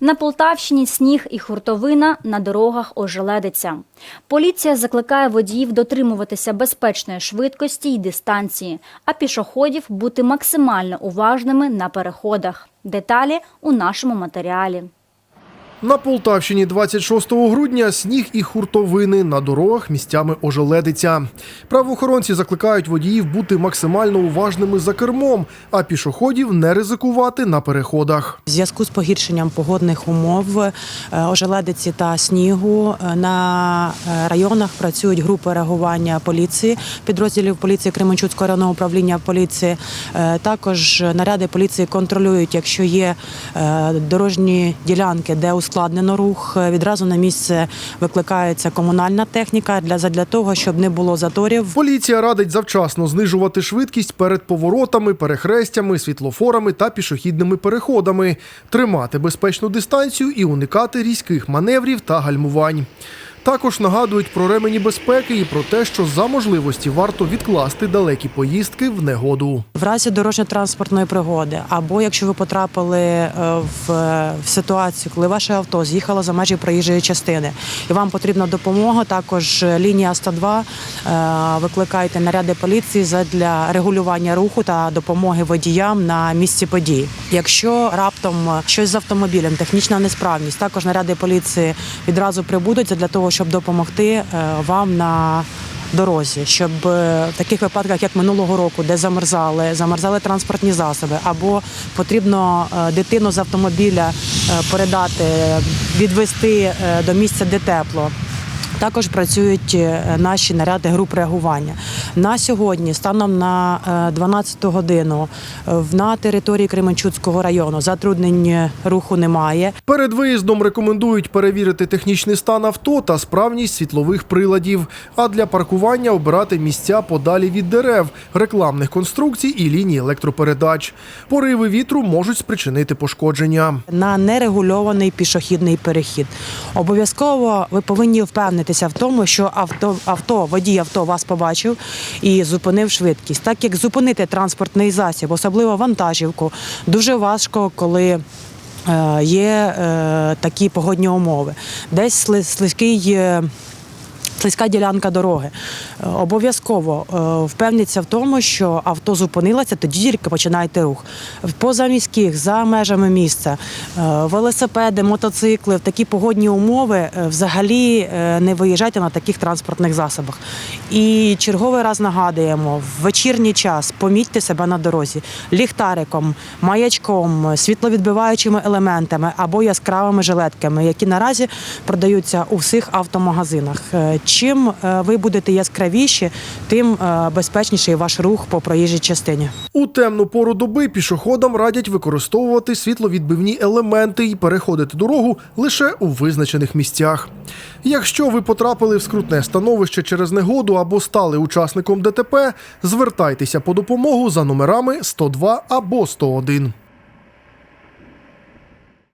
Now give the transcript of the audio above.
На Полтавщині сніг і хуртовина на дорогах ожеледиться. Поліція закликає водіїв дотримуватися безпечної швидкості й дистанції, а пішоходів бути максимально уважними на переходах. Деталі у нашому матеріалі. На Полтавщині 26 грудня сніг і хуртовини на дорогах місцями ожеледиться. Правоохоронці закликають водіїв бути максимально уважними за кермом, а пішоходів не ризикувати на переходах. В зв'язку з погіршенням погодних умов, е, ожеледиці та снігу е, на е, районах працюють групи реагування поліції, підрозділів поліції Кременчуцького районного управління поліції. Також наряди поліції контролюють, якщо є дорожні ділянки, де ускладнено рух. е, Відразу на місце викликається комунальна техніка для задля того, щоб не було заторів. Поліція радить завчасно знижувати швидкість перед поворотами, перехрестями, світлофорами та пішохідними переходами, тримати безпечну дистанцію і уникати різких маневрів та гальмувань. Також нагадують про ремені безпеки і про те, що за можливості варто відкласти далекі поїздки в негоду. В разі дорожньо-транспортної пригоди, або якщо ви потрапили е, в, в ситуацію, коли ваше авто з'їхало за межі проїжджої частини, і вам потрібна допомога, також лінія 102, е, викликайте наряди поліції для регулювання руху та допомоги водіям на місці події. Якщо раптом щось з автомобілем, технічна несправність, також наряди поліції відразу прибудуть для того, щоб допомогти е, вам на дорозі, щоб е, в таких випадках, як минулого року, де замерзали, замерзали транспортні засоби, або потрібно е, дитину з автомобіля передати, відвести до місця, де тепло. Також працюють е, наші наряди груп реагування. На сьогодні, станом на е, 12 годину, е, на території Кременчуцького району затруднень руху немає. Перед виїздом рекомендують перевірити технічний стан авто та справність світлових приладів, а для паркування обирати місця подалі від дерев, рекламних конструкцій і ліній електропередач. Пориви вітру можуть спричинити пошкодження. на нерегульований пішохідний перехід. Обов'язково ви повинні впевнитися в тому, що авто, авто, водій авто вас побачив і зупинив швидкість. Так як зупинити транспортний засіб, особливо вантажівку, дуже важко, коли. е, Є е, такі погодні умови. Десь слизький е, слизька ділянка дороги. Е, Обов'язково е, впевніться в тому, що авто зупинилося, тоді тільки починайте рух. Поза позаміських, за межами міста, е, велосипеди, мотоцикли в такі погодні умови взагалі не виїжджайте на таких транспортних засобах. І черговий раз нагадуємо: в вечірній час помітьте себе на дорозі ліхтариком, маячком, світловідбиваючими елементами або яскравими жилетками, які наразі продаються у всіх автомагазинах. Е, Чим е, ви будете яскравіші, тим е, безпечніший ваш рух по проїжджій частині. У темну пору доби пішоходам радять використовувати світловідбивні елементи і переходити дорогу лише у визначених місцях. Якщо ви потрапили в скрутне становище через негоду або стали учасником ДТП, звертайтеся по допомогу за номерами 102 або 101.